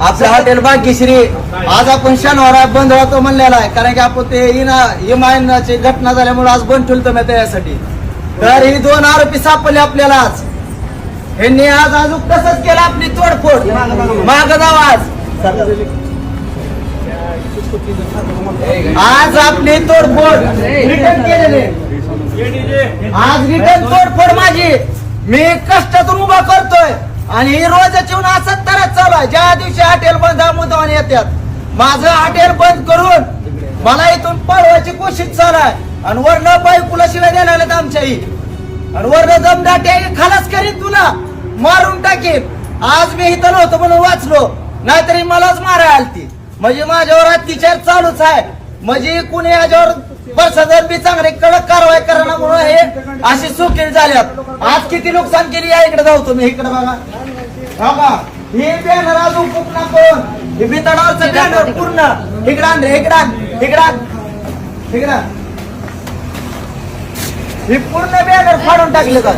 आपलं हॉटेल भाग्यश्री. आज आपण शनिवार बंद राहतो म्हणलेला आहे. कारण की आपण ते इना इमायनाची घटना झाल्यामुळे आज बंद ठेवतो मी त्यासाठी तर ही दोन आरोपी सापडले आपल्याला आज. यांनी आज अजून तसंच केलं आपली तोडफोड. माग जाऊ आज. आज आपली तोडफोड. रिटर्न केलेली. आज रिटर्न तोडफोड माझी. मी कष्टातून उभा करतोय. आणि ही रोजच येऊन असंच तरच चालू आहे. ज्या येतात माझं हॉटेल बंद करून मला इथून पळवायची कोशिश चालू आणि वरनं बायकुला शिवाय द्यायला लागलेत आमच्याही. आणि वर्ण जमदाटे खालाच करीन तुला? मारून टाकीन. आज मी इथं नव्हतो म्हणून वाचलो. नाहीतरी मलाच मारायला आलती. म्हणजे माझ्यावर अत्याचार चालूच आहे. म्हणजे कुणी याच्यावर प्रशासन बी चांगले कडक कारवाई करण्यामुळे हे अशी सुखी झाल्यात. आज किती नुकसान केली या इकडे जाऊ तुम्ही. इकडे बघा. हा हे बॅनर अजून पूर्ण बॅनर पूर्ण. आण रे आण इकडं आण. हे पूर्ण बॅनर फाडून टाकले जात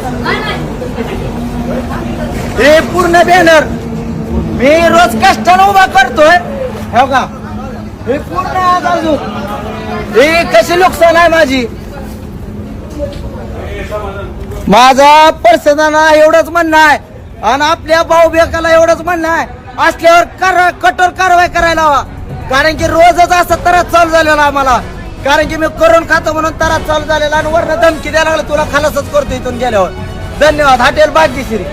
हे पूर्ण बॅनर मी रोज कष्टानं उभा करतोय. हो का? हे पूर्ण अजून. हे कशी नुकसान आहे माझी? माझा पर्सनाला एवढंच म्हणणं आहे. आणि आपल्या भाऊ बेकाला एवढंच म्हणणं आहे. असल्यावर कर कठोर कारवाई करायला हवा. कारण की रोजच असं तर चालू झालेला आम्हाला. कारण की मी करून खातो म्हणून तरात चालू झालेला आणि वरनं धमकी द्यायला लागला तुला खालसच करतो इथून गेल्यावर. धन्यवाद. हॉटेल श्री